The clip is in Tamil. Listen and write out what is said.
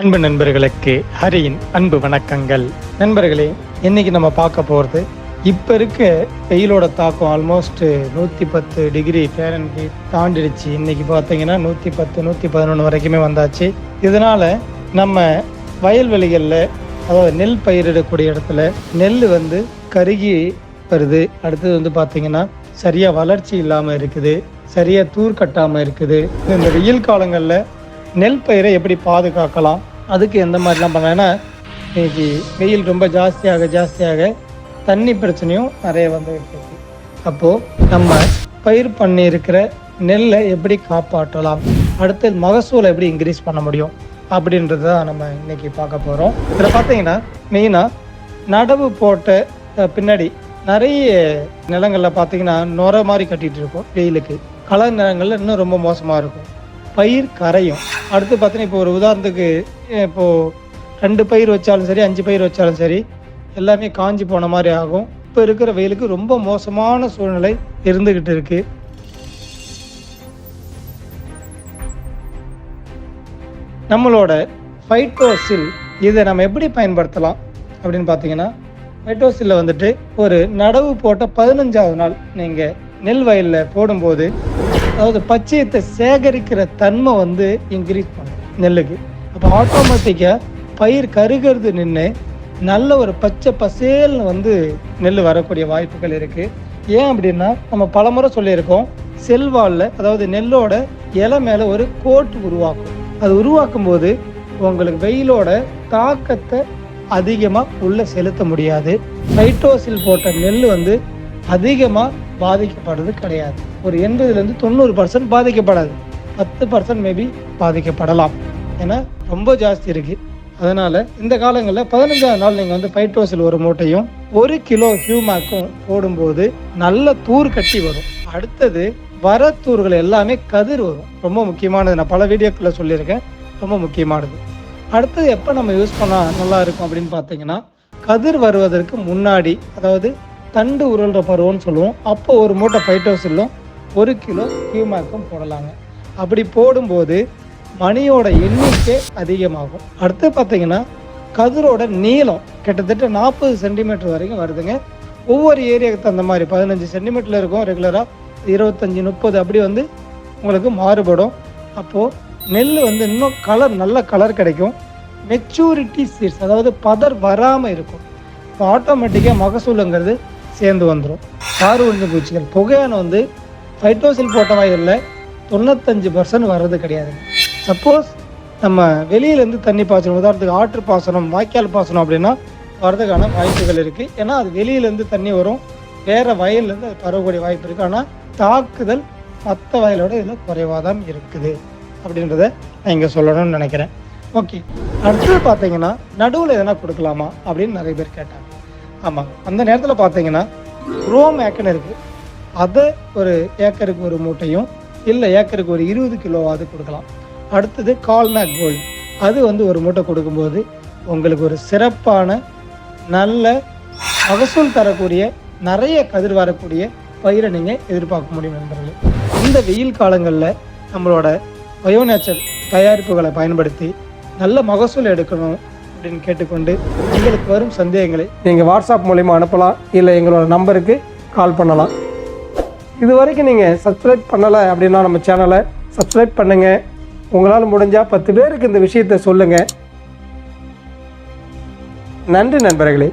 அன்பு நண்பர்களுக்கு ஹரியின் அன்பு வணக்கங்கள். நண்பர்களே இன்னைக்கு நம்ம பார்க்க போகிறது இப்போ இருக்க வெயிலோட தாக்கம் ஆல்மோஸ்ட் நூற்றி பத்து டிகிரி ஃபேரன்ஹீட் தாண்டிடுச்சு. இன்னைக்கு பார்த்தீங்கன்னா நூற்றி பத்து நூற்றி பதினொன்று வரைக்குமே வந்தாச்சு. இதனால் நம்ம வயல்வெளிகளில் அதாவது நெல் பயிரிடக்கூடிய இடத்துல நெல் வந்து கருகி வருது. அடுத்தது வந்து பார்த்தீங்கன்னா சரியாக வளர்ச்சி இல்லாமல் இருக்குது. சரியாக தூர் கட்டாமல் இருக்குது. இந்த வெயில் காலங்களில் நெல் பயிரை எப்படி பாதுகாக்கலாம்? அதுக்கு எந்த மாதிரிலாம் பண்ணலாம்? இன்னைக்கு வெயில் ரொம்ப ஜாஸ்தியாக ஜாஸ்தியாக தண்ணி பிரச்சனையும் நிறைய வந்து இருக்கு. அப்போது நம்ம பயிர் பண்ணி இருக்கிற நெல்லை எப்படி காப்பாற்றலாம்? அடுத்து மகசூலை எப்படி இன்க்ரீஸ் பண்ண முடியும்? அப்படின்றத தான் நம்ம இன்னைக்கு பார்க்க போகிறோம் இதில் பார்த்தீங்கன்னா மெயினாக நடவு போட்ட பின்னாடி நிறைய நிலங்களில் பார்த்தீங்கன்னா நுர மாதிரி கட்டிகிட்டு இருக்கும் வெயிலுக்கு. கலர் நிலங்கள்ல இன்னும் ரொம்ப மோசமாக இருக்கும். பயிர் கரையும். அடுத்து பார்த்தீங்கன்னா இப்போ ஒரு உதாரணத்துக்கு இப்போது ரெண்டு பயிர் வச்சாலும் சரி அஞ்சு பயிர் வச்சாலும் சரி எல்லாமே காஞ்சி போன மாதிரி ஆகும். இப்போ இருக்கிற வெயிலுக்கு ரொம்ப மோசமான சூழ்நிலை இருந்துக்கிட்டு இருக்கு. நம்மளோட ஃபைட்டோசில் இதை நம்ம எப்படி பயன்படுத்தலாம் அப்படின்னு பார்த்தீங்கன்னா ஃபைட்டோசில்ல வந்துட்டு ஒரு நடவு போட்ட பதினஞ்சாவது நாள் நீங்கள் நெல் வயலில் போடும்போது அதாவது பச்சையத்தை சேகரிக்கிற தன்மை வந்து இன்க்ரீஸ் பண்ணும் நெல்லுக்கு. அப்போ ஆட்டோமேட்டிக்காக பயிர் கருகிறது நின்று நல்ல ஒரு பச்சை பசேல்னு வந்து நெல் வரக்கூடிய வாய்ப்புகள் இருக்குது ஏன் அப்படின்னா நம்ம பலமுறை சொல்லியிருக்கோம் செல்வாலில் அதாவது நெல்லோட இலை மேலே ஒரு கோட் உருவாக்கும். அது உருவாக்கும் போது உங்களுக்கு வெயிலோட தாக்கத்தை அதிகமாக உள்ளே செலுத்த முடியாது. ஃபைட்டோசில் போட்ட நெல் வந்து அதிகமாக பாதிக்கப்படுறது கிடையாது. ஒரு எண்பதுலேருந்து தொண்ணூறு பர்சன்ட் பாதிக்கப்படாது. பத்து பர்சன்ட் மேபி பாதிக்கப்படலாம். ஏன்னா ரொம்ப ஜாஸ்தி இருக்கு. அதனால இந்த காலங்களில் பதினஞ்சாவது நாள் நீங்கள் வந்து பைட்ரோசில் ஒரு மூட்டையும் ஒரு கிலோ ஹியூமாக்கும் போடும்போது நல்ல தூர் கட்டி வரும். அடுத்தது வர தூர்கள் எல்லாமே கதிர் வரும். ரொம்ப முக்கியமானது. நான் பல வீடியோக்களில் சொல்லியிருக்கேன். ரொம்ப முக்கியமானது. அடுத்தது எப்போ நம்ம யூஸ் பண்ணால் நல்லா இருக்கும் அப்படின்னு பார்த்தீங்கன்னா கதிர் வருவதற்கு முன்னாடி அதாவது தண்டு உருள்ற பருவம்னு சொல்லுவோம். அப்போ ஒரு மூட்டை ஃபைட்டோசில்லும் ஒரு கிலோ கியூமேக்கும் போடலாங்க. அப்படி போடும்போது மணியோட எண்ணிக்கை அதிகமாகும். அடுத்து பார்த்தீங்கன்னா கதிரோட நீளம் கிட்டத்தட்ட நாற்பது சென்டிமீட்டர் வரைக்கும் வருதுங்க. ஒவ்வொரு ஏரியாவுக்கு தகுந்த மாதிரி பதினஞ்சு சென்டிமீட்டரில் இருக்கும். ரெகுலராக இருபத்தஞ்சி முப்பது அப்படி வந்து உங்களுக்கு மாறுபடும். அப்போது நெல் வந்து இன்னும் கலர் நல்ல கலர் கிடைக்கும். மெச்சூரிட்டி சீட்ஸ் அதாவது பதர் வராமல் இருக்கும். இப்போ ஆட்டோமேட்டிக்காக மகசூலுங்கிறது சேர்ந்து வந்துடும் சாறு உறிஞ்சு பூச்சிகள் புகையான வந்து ஃபைட்டோசில் போட்ட வயலில் தொண்ணூத்தஞ்சு பர்சன்ட் வர்றது கிடையாது சப்போஸ் நம்ம வெளியிலேருந்து தண்ணி பாய்ச்சணும். உதாரணத்துக்கு ஆற்று பாசனம் வாய்க்கால் பாசனம் அப்படின்னா வர்றதுக்கான வாய்ப்புகள் இருக்குது ஏன்னா அது வெளியிலேருந்து தண்ணி வரும். வேறு வயல்லேருந்து அது பரவக்கூடிய வாய்ப்பு இருக்குது ஆனால் தாக்குதல் மற்ற வயலோட இதில் குறைவாக தான் இருக்குது. அப்படின்றத நான் இங்கே சொல்லணும்னு நினைக்கிறேன். ஓகே அடுத்தது பார்த்தீங்கன்னா நடுவில் எதனா கொடுக்கலாமா அப்படின்னு நிறைய பேர் கேட்டாங்க. ஆமாம் அந்த நேரத்தில் பார்த்தீங்கன்னா ரோம் ஏக்கன் இருக்குது அதை ஒரு ஏக்கருக்கு ஒரு மூட்டையும் இல்லை ஏக்கருக்கு ஒரு இருபது கிலோவாவது கொடுக்கலாம். அடுத்தது கால்நாக் கோல்டு. அது வந்து ஒரு மூட்டை கொடுக்கும்போது உங்களுக்கு ஒரு சிறப்பான நல்ல மகசூல் தரக்கூடிய நிறைய கதிர் வரக்கூடிய பயிரை நீங்கள் எதிர்பார்க்க முடியும் நண்பர்களே. இந்த வெயில் காலங்களில் நம்மளோட பயோநேச்சர் தயாரிப்புகளை பயன்படுத்தி நல்ல மகசூல் எடுக்கணும் அப்படின்னு கேட்டுக்கொண்டு எங்களுக்கு வரும் சந்தேகங்களை நீங்கள் வாட்ஸ்அப் மூலிமா அனுப்பலாம் இல்லை எங்களோட நம்பருக்கு கால் பண்ணலாம். இது வரைக்கும் நீங்கள் சப்ஸ்கிரைப் பண்ணலை அப்படின்னா நம்ம சேனலை சப்ஸ்கிரைப் பண்ணுங்கள் உங்களால் முடிஞ்சால் பத்து பேருக்கு இந்த விஷயத்தை சொல்லுங்கள் நன்றி நண்பர்களே.